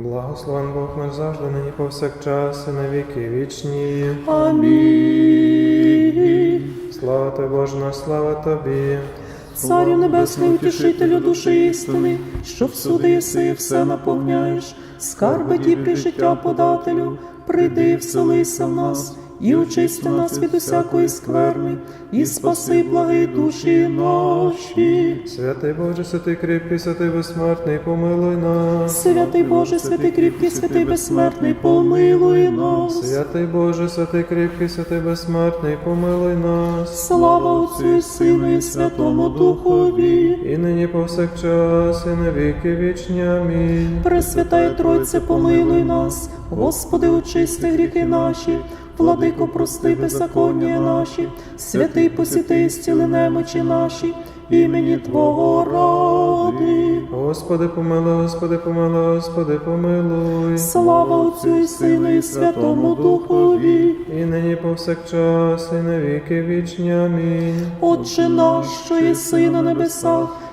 Благословен Бог наш завжди, нині повсякчас і на віки вічні. Амінь. Слава Тобі, Боже наш, слава Тобі. Царю небесний, утішителю душі істини, що всюди єси і все наповняєш, скарби дібрі життя подателю, прийди вселися в нас, і очисти нас від усякої скверни, і спаси благі душі наші. Святий Боже, святий кріпкий, святий безсмертний, помилуй нас. Святий Боже, святий кріпкий, святий безсмертний, помилуй нас. Святий Боже, святий кріпкий, святий безсмертний, помилуй нас. Слава Отцю і Сину і Святому Духові. І нині повсякчас, і на віки вічні. Амінь. Пресвятая Тройце, помилуй нас, Господи, очисти гріхи наші, владико, прости беззаконня наші, святий посіти, і зціли немочі наші, імені Твого ради. Господи, помилуй, Господи, помилуй, Господи, помилуй. Слава Отцю і Сину і Святому Духові. І нині повсякчас, і на віки вічні. Амінь. Отче наш, що єси на небесах,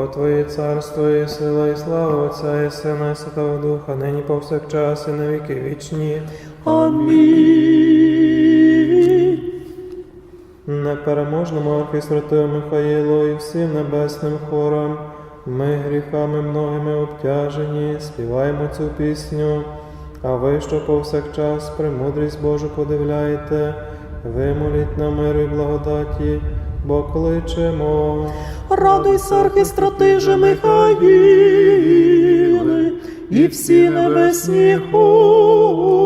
Бо Твоє царство і сила, і слава Отця і Сина, і Святого Духа, нині повсякчас, і на віки вічні. Амінь. Непереможному архістратию Михаїлу і всім небесним хорам, ми гріхами многими обтяжені, співаємо цю пісню, а ви, що повсякчас премудрість Божу подивляєте, вимоліть на мир і благодаті, бо кличемо. Радуйся, архістратиже Михаїле, і всі небесні хори.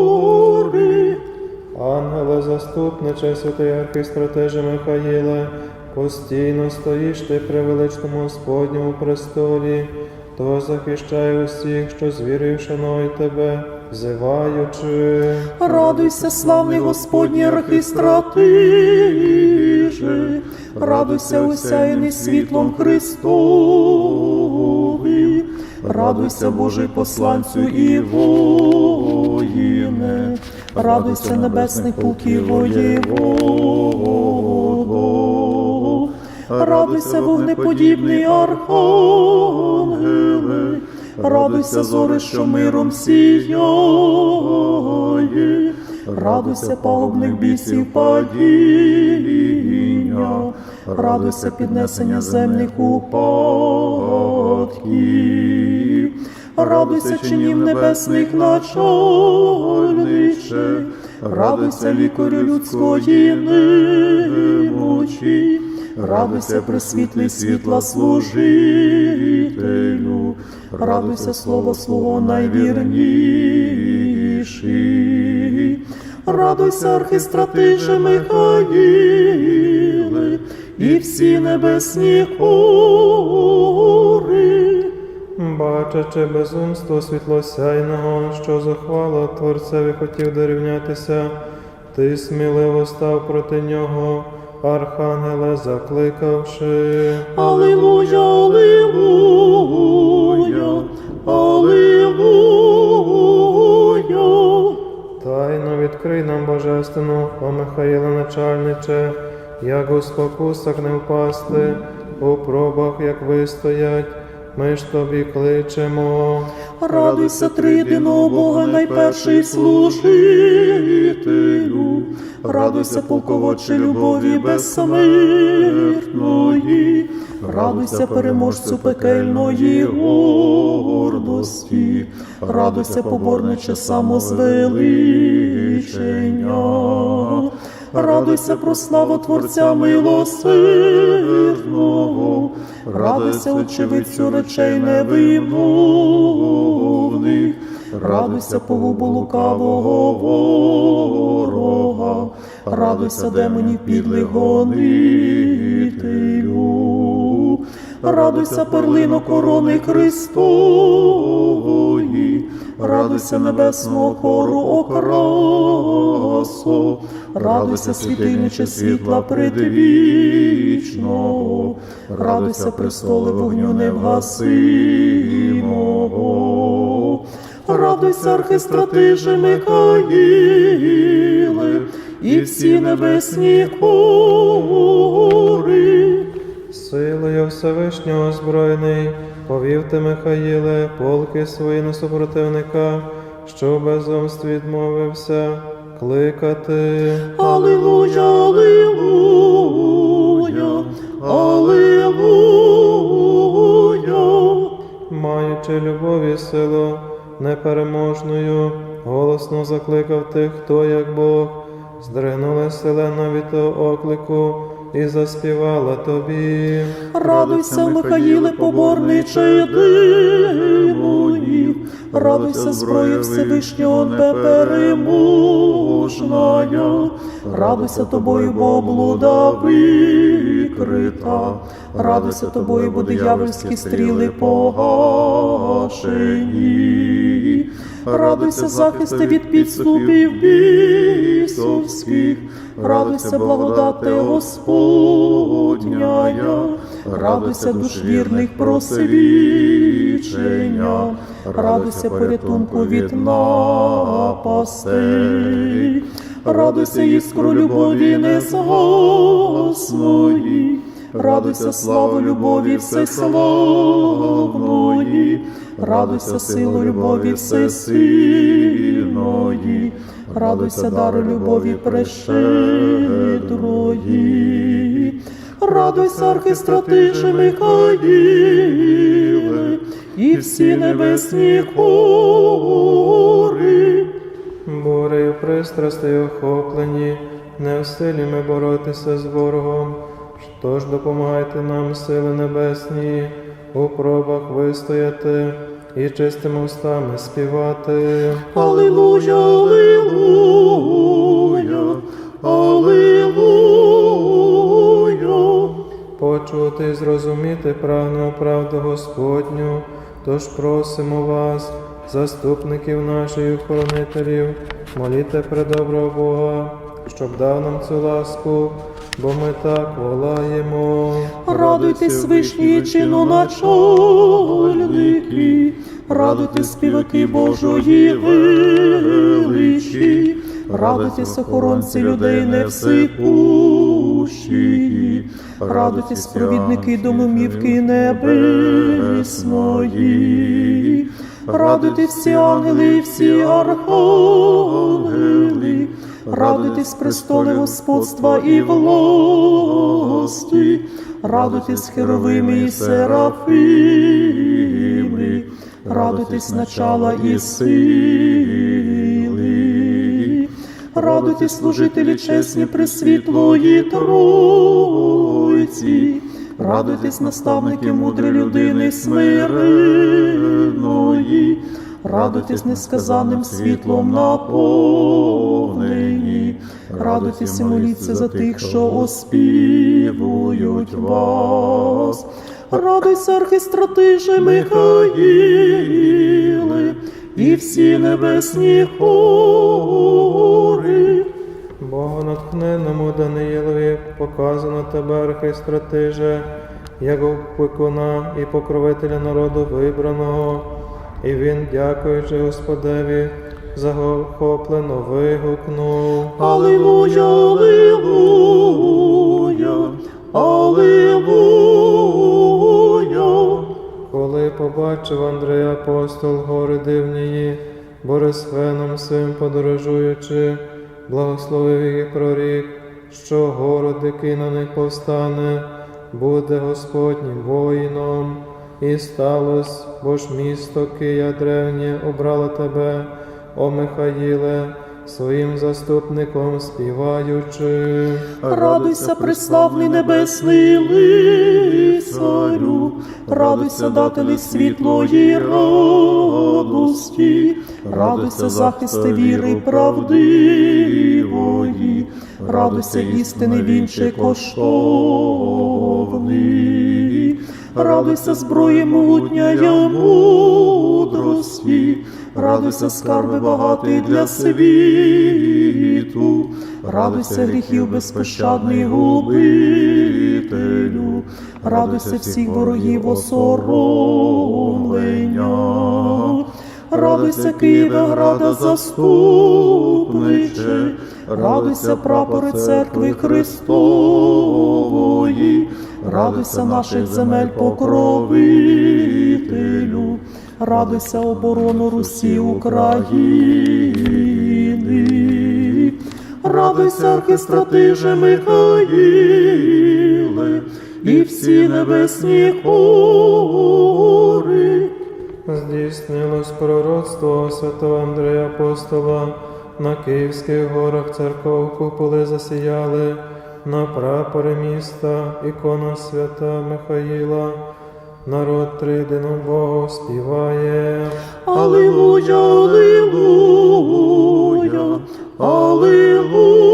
Ангеле заступниче, святий архістратеже Михаїле, постійно стоїш ти при величному Господньому престолі, то захищай усіх, що з вірою шанують тебе, взиваючи. Радуйся, славний Господній архістратиже, радуйся, усяяний світлом Христові, радуйся, Божий посланцю і воїне, радуйся, небесний пуки воєводо, радуйся, вогнеподібний архангеле, радуйся, зори, що миром сіяє, радуйся, пагубних бісів падіння, радуйся, піднесення земних упадків, радуйся, чинів небесних начальниче, радуйся, лікарю людської немочі, радуйся, присвітлий світла служителю, радуйся, слово свого найвірніший. Радуйся, архістратиже Михаїле, і всі небесні хори. Бачачи безумство світлосяйного, що захвала Творцеві хотів дорівнятися, ти сміливо став проти нього, архангеле закликавши. Алілуя, алілуя, алілуя. Тайно відкрий нам божественну, о Михаїле начальниче, як у спокусах не впасти, у пробах як вистоять, ми ж тобі кличемо. Радуйся, триєдиного Бога, найперший служителю. Радуйся, полководче любові безсмертної. Радуйся, переможцю пекельної гордості. Радуйся, поборниче самозвеличення. Радуйся, прославу Творця милосердного. Радуйся, очевидцю речей невимовних. Радуйся, погубу лукавого ворога. Радуйся, демонів підлих гонителю. Радуйся, перлино корони Христової. Радуйся небесного хору окрасо, радуйся світильниче світла предвічного, радуйся престоли вогню невгасимого, радуйся архистратиже Михаїле, і всі небесні хори. Силою Всевишнього збройний, повів ти Михаїле, полки свої на супротивника, що безумств відмовився кликати. Аллилуйя, аллилуйя, аллилуйя. Маючи любов і силу непереможною, голосно закликав тих, хто як Бог, здригнула селена від того оклику і заспівала тобі. Радуйся, Михаїле, поборниче єдиної, радуйся, зброя Всевишнього непереможная, радуйся тобою, бо блуда викрита, радуйся тобою, бо диявольські стріли погашені. Радуйся, захисти від підступів бісовських, радуйся, благодати Господняя, радуйся душ вірних просвічення, радуйся порятунку від напастей, радуйся іскру любові незгасної, радуйся славу любові всеславної, радуйся силу любові всесильної, радуйся дару любові прещедрої, радуйся архистратиже Михаїле, і всі небесні хори. Бурею пристрастей охоплені, не в силі ми боротися з ворогом. Тож допомагайте нам, сили небесні, у пробах вистояти і чистими устами співати. Аллилуйя, аллилуйя, аллилуйя. Почути і зрозуміти прагну правду Господню, тож просимо вас, заступників наших охоронителів, моліте при доброго Бога, щоб дав нам цю ласку, бо ми так волаємо. Радуйтесь, вишні чиноначальники, радуйтесь, співаки Божої величі, радуйтесь, охоронці людей невсипущі, радуйтесь, провідники домомівки небесної, радуйтесь всі ангели всі архангели, радуйтесь престоли господства і власти, радуйтесь херовими і серафими, радуйтесь начала і сили, радуйтесь служителі чесні пресвітлої Тройці, радуйтесь наставники мудрі людини смиреної, радуйтесь несказаним світлом на наповнені, радуйтесь і моліться за тих, що оспівують вас. Радуйся, архистратиже Михаїле, і всі небесні хори. Богонатхненному Даниїлові показано тебе, архистратиже, як опікуна і покровителя народу вибраного, і він, дякуючи Господеві, захоплено вигукнув. Аллилуйя, аллилуйя, аллилуйя. Коли побачив Андрей апостол гори дивнії, Борисфеном своїм подорожуючи, благословив і прорік, що город, який на них повстане, буде Господнім воїном. І сталось, бо ж місто Кия древнє обрало тебе, о Михаїле, своїм заступником співаючи. Радуйся, преславний небесний лицарю, радуйся, дателі світлої радості, радуйся, захисти віри правдивої, радуйся, істини вінче коштовний, радуйся, зброї мудняя мудрості, радуйся, скарби багатий для світу, радуйся гріхів безпощадний губителю, радуйся всіх ворогів осоромлення. Радуйся, Києве, града заступниче, радуйся, прапори церкви Христової, радуйся наших земель покровителю, радуйся оборону Русі України, радуйся, архистратиже Михаїле, і всі небесні хори. Здійснилось пророцтво святого Андрея Апостола, на Київських горах церков куполи засіяли, на прапори міста ікона свята Михаїла. Народ тридину Богу співає. Аллилуйя, аллилуйя, аллилуйя.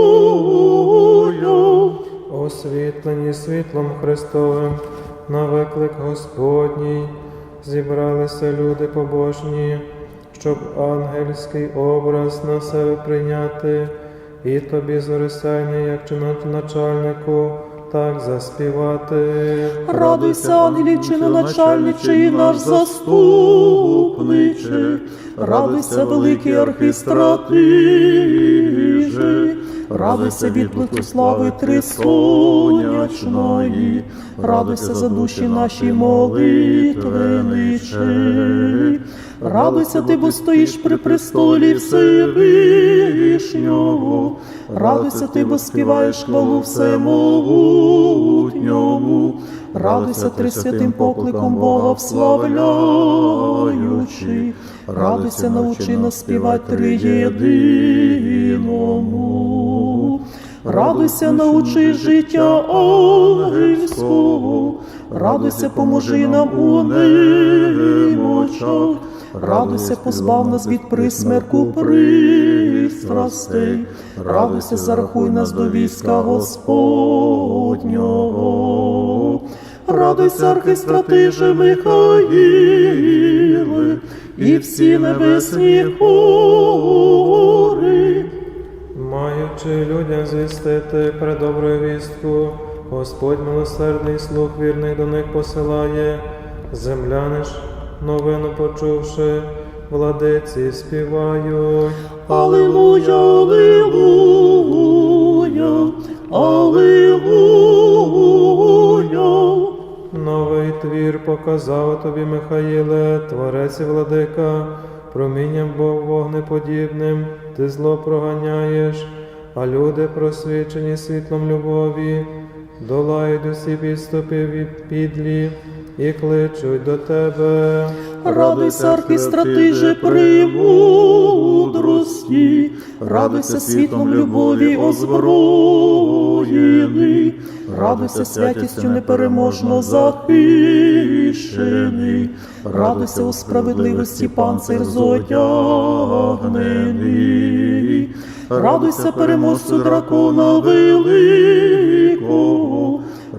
Освітлені світлом Христовим на виклик Господній зібралися люди побожні, щоб ангельський образ на себе прийняти, і тобі, зорисяйний, як чинати начальнику, так заспівати. Радуйся, ангелі, начальниче і наш заступниче, радуйся, великий архистратиже, радуйся відблиску слави трисонячної, радуйся за душі наші молитвениче. Радуйся, ти, бо стоїш при престолі Всевишнього, радуйся ти, бо співаєш хвалу всемогутньому, радуйся трисвятим покликом Бога вславляючи, радуйся, научи нас співати триєдиному. Радуйся, научи життя ангельського, радуйся, поможи нам у немочах, радуйся, позбав нас від присмерку пристрастей, радуйся, зарахуй нас до війська Господнього. Радуйся, архистратиже Михаїле, і всі небесні хори. Маючи людям звістити предобру вістку, Господь милосердний слух вірний до них посилає, земляни ж, новину почувши, владиці співають. Аллилуйя, аллилуйя, аллилуйя. Новий твір показав тобі, Михаїле, творець і владика, промінням Бог вогнеподібним, ти зло проганяєш, а люди, просвічені світлом любові, долають усі підступи від підлі і кличуть до тебе. Радуйся, архистратиже премудрості, радуйся світлом любові озброєний, радуйся святістю непереможно захищений, радуйся у справедливості панцир зодягнений, радуйся переможцю дракона великого,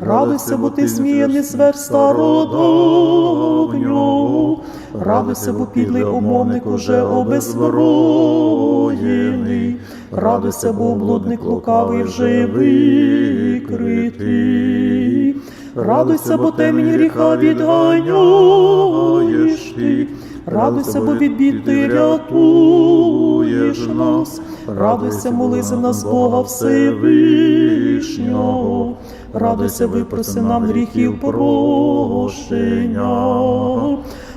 радуйся, бо ти зміяний звер стародавнього, радуйся, бо підлий умовник уже обеззброєний, радуйся, бо блудник лукавий вже викритий. Радуйся, бо темінь гріха відганяєш ти, радуйся, бо від бід ти рятуєш нас, радуйся, моли за нас Бога Всевишнього, радуйся, випроси нам гріхів прощення.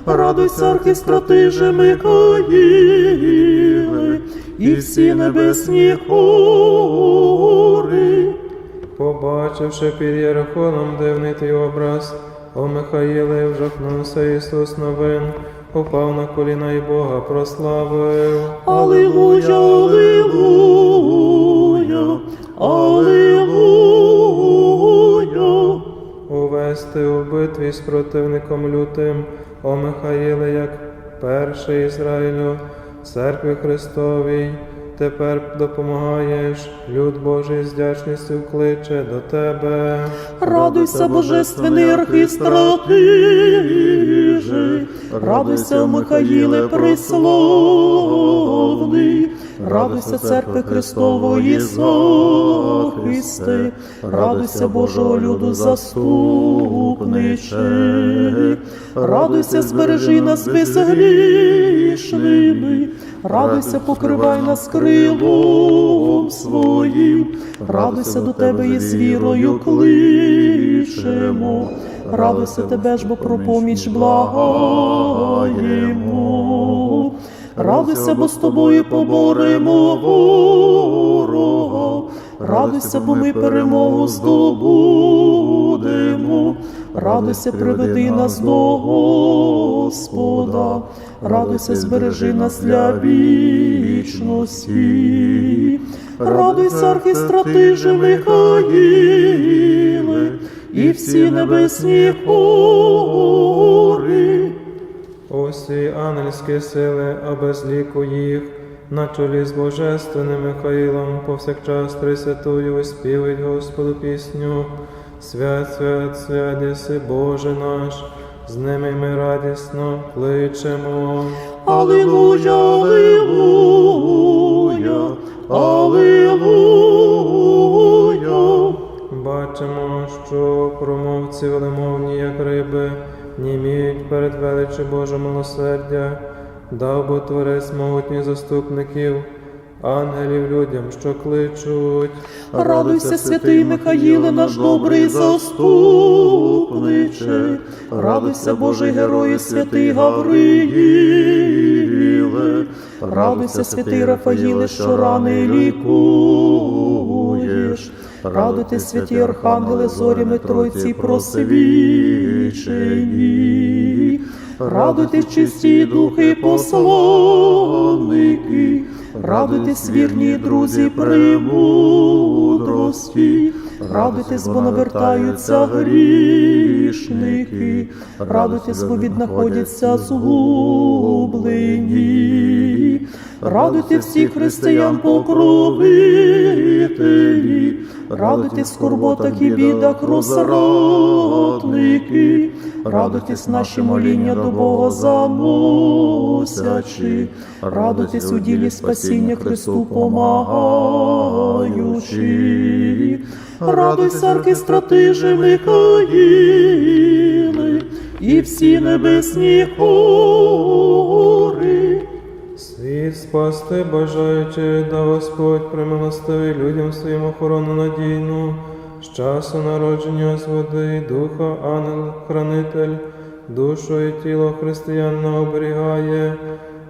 Радуйся, архистратиже Михаїле, і всі небесні хори. Побачивши під Єрихоном дивний твій образ, о Михаїле, вжахнувся Ісус новин, упав на коліна і Бога прославив. Аллилуйя, аллилуйя, аллилуйя. Увести у битві з противником лютим, о Михаїле, як перший Ізраїлю, церкві Христовій, тепер допомагаєш, люд Божий з вдячністю кличе до тебе. Радуйся, божественний архістратиже, радуйся, Михаїле присловний, радуйся, церкви Христової захисти, радуйся, Божого люду заступниче, радуйся, збережи нас безгрішними, радуйся, покривай нас крилом своїм, радуйся до тебе і з вірою кличемо, радуйся тебе ж, бо про поміч благаємо. Радуйся, бо з тобою поборемо ворога, радуйся, бо ми перемогу здобудемо, радуйся, приведи нас до Господа, радуйся, збережи нас для вічності, радуйся, архістратиже Михаїле, і всі небесні хори. Усі ангельські сили, а без ліку їх, на чолі з божественним Михаїлом, повсякчас Трисвятою співають Господу пісню. Свят, свят, свят, єси Боже наш, з ними ми радісно кличемо. Аллилуйя, аллилуйя, аллилуйя. Бачимо, що промовці велемовні, як риби, німіють перед величі Божого милосердя, дав бо творець могутніх заступників, ангелів людям, що кличуть. Радуйся, святий Михаїле, наш добрий заступниче, радуйся, Божий герой, святий Гавриїле, радуйся, святий Рафаїле, що рани лікуєш, радуйте, святі архангели, зорями Тройці просвічені, радуйте, чисті духи посланники, радуйтесь, вірні друзі, премудрості, радуйтесь, бо навертаються грішники, радуйтесь, бо віднаходяться згублені, радуйте всіх християн покровителі, радуйтесь в скорботах і бідах розрадники, радуйтесь наші моління до Бога заносячи, радуйтесь у ділі спасіння Христу помагаючи, радуйся, архістратиже Михаїле, і всі небесні хори. Світ спасти бажаючи, да Господь примилостивий людям своїм охорону надійну, з часу народження з води, і духа, ангел, хранитель, душу і тіло християн оберігає,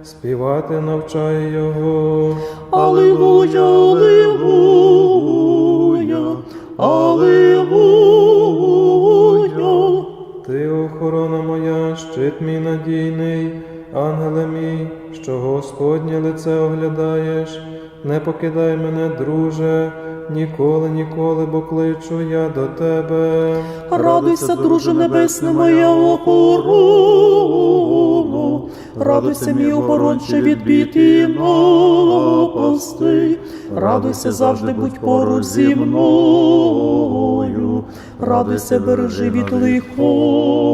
співати навчає його. Аллилуйя, аллилуйя, аллилуйя. Ти охорона моя, щит мій надійний, ангеле мій, що Господнє лице оглядаєш, не покидай мене, друже, ніколи, ніколи, бо кличу я до тебе. Радуйся, друже небесне, моя охорона, радуйся, мій оборонче від бід і напасти, радуйся, завжди будь поруч зі мною, радуйся, бережи від лихого,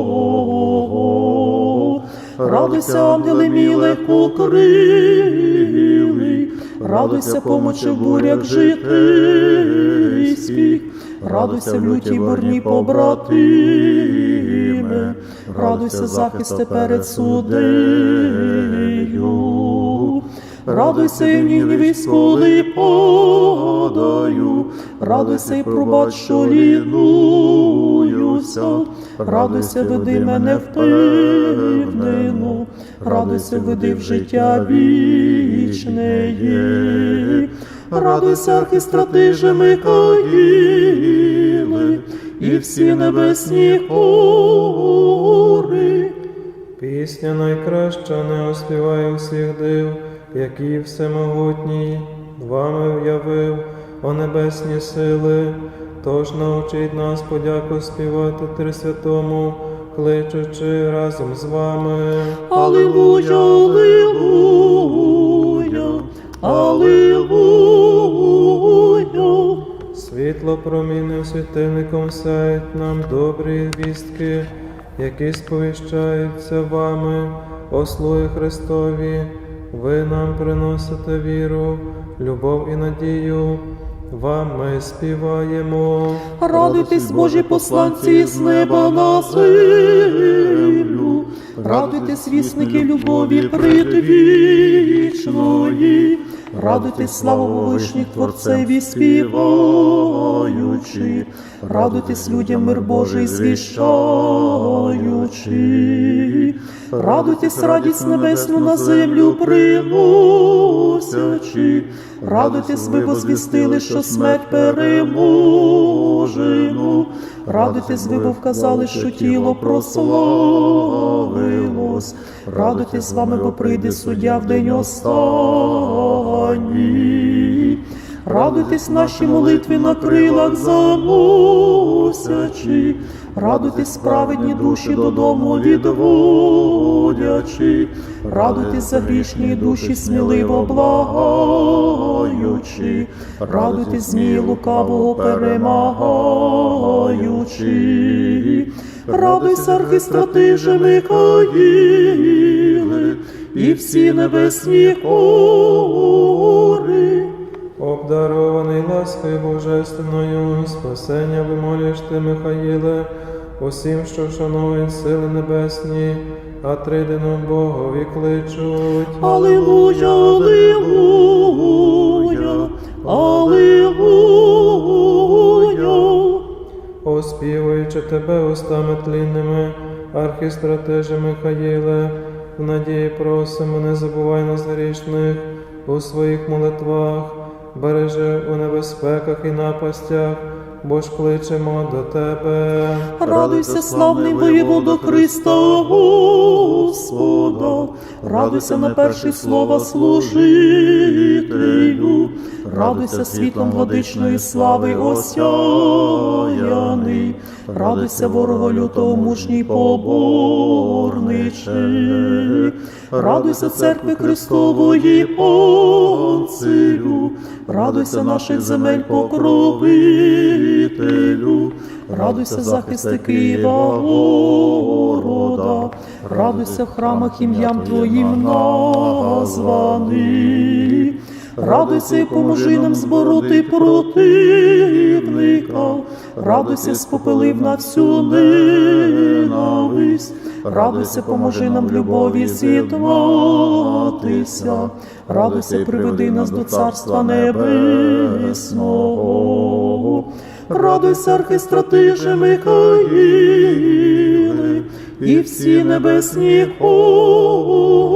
радуйся, ангели мій легкокрилий, радуйся, помочи в бурях житейських, радуйся в лютій бурні побратиме, радуйся, захисте перед судею, радуйся, і в ній військовий падаю, радуйся і пробач, що лінуюся, радуйся, веди мене впевнено, радуйся, веди в життя вічне. Радуйся, архістратиже Михаїле, і всі небесні хори. Пісня найкраща не оспіває всіх див, які всемогутній вами в'явив, о небесні сили, Тож навчить нас подяку співати Трисвятому, кличучи разом з вами. Аллилуйя, Аллилуйя, Аллилуйя. Світло промінним світильником сяють нам добрі вістки, які сповіщаються вами, ослуги Христові, ви нам приносите віру, любов і надію. Вам ми співаємо. Радуйтесь, Божі посланці з неба на землю. Радуйтесь, вісники любові предвічної. Радуйтесь, славу вишніх Творцеві співаючи. Радуйтесь людям мир Божий звіщаючи. Радуйтесь, радість небесну на землю приносячи. Радуйтесь, ви возвістили, що смерть переможену. Радуйтесь, ви вказали, що тіло прославилось. Радуйтесь з вами, бо прийде суддя в день останній. Радуйтесь наші молитви на крилах заносячи. Радуйтесь, праведні душі додому відводячи. Радуйтесь за грішні душі, сміливо благаючи. Радуйтесь, змії лукавого перемагаючи. Радуйся, архистратиже Михаїле, і всі небесні. Обдарований ласкою божественною, спасення вимолюєш ти, Михаїле, усім, що вшановують сили небесні, а тридином Богові кличуть. Аллилуйя, аллилуйя, аллилуйя. Оспівуючи тебе устами тлінними, архістратеже Михаїле, в надії просимо, не забувай нас грішних у своїх молитвах, бережи у небезпеках і напастях, бо ж кличемо до тебе. Радуйся, славний воєводо Христа Господа, радуйся на перші слова служителю, радуйся світлом владичної слави осяяний, радуйся ворога лютого мужній поборничий, радуйся церкви Христової Понцирю, радуйся наших земель покровителю, радуйся захисти Києва города, радуйся в храмах ім'ям Твоїм названий. Радуйся і поможи нам збороти противника, радуйся, спопелив на всю ненависть, радуйся, поможи нам в любові з'єднатися, радуйся, приведи нас до Царства Небесного. Радуйся, архистратиже Михаїле, і всі небесні хори.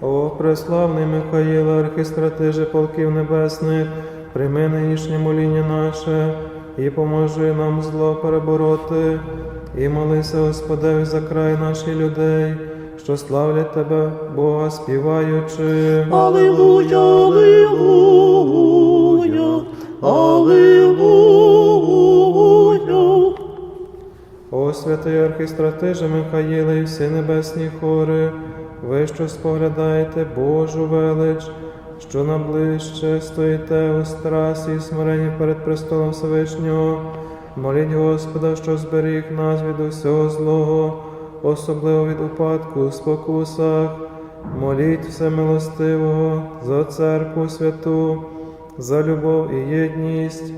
О, преславний Михаїле, архістратиже полків небесних, прийми нинішнє моління наше і поможи нам зло перебороти, і молися Господеві за край наших людей, що славлять Тебе, Бога співаючи. Аллилуйя, аллилуйя, аллилуйя. О, святий архістратиже Михаїле і всі небесні хори, ви, що споглядаєте Божу велич, що наближче стоїте у страсі і смиренні перед престолом Всевишнього, моліть Господа, що зберіг нас від усього злого, особливо від упадку у спокусах. Моліть всемилостивого за церкву святу, за любов і єдність.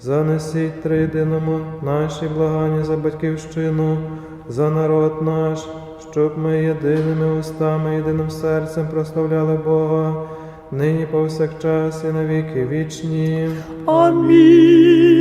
Занесіть триєдиному наші благання за батьківщину, за народ наш, щоб ми єдиними устами, єдиним серцем прославляли Бога, нині повсякчас і навіки вічні. Амінь.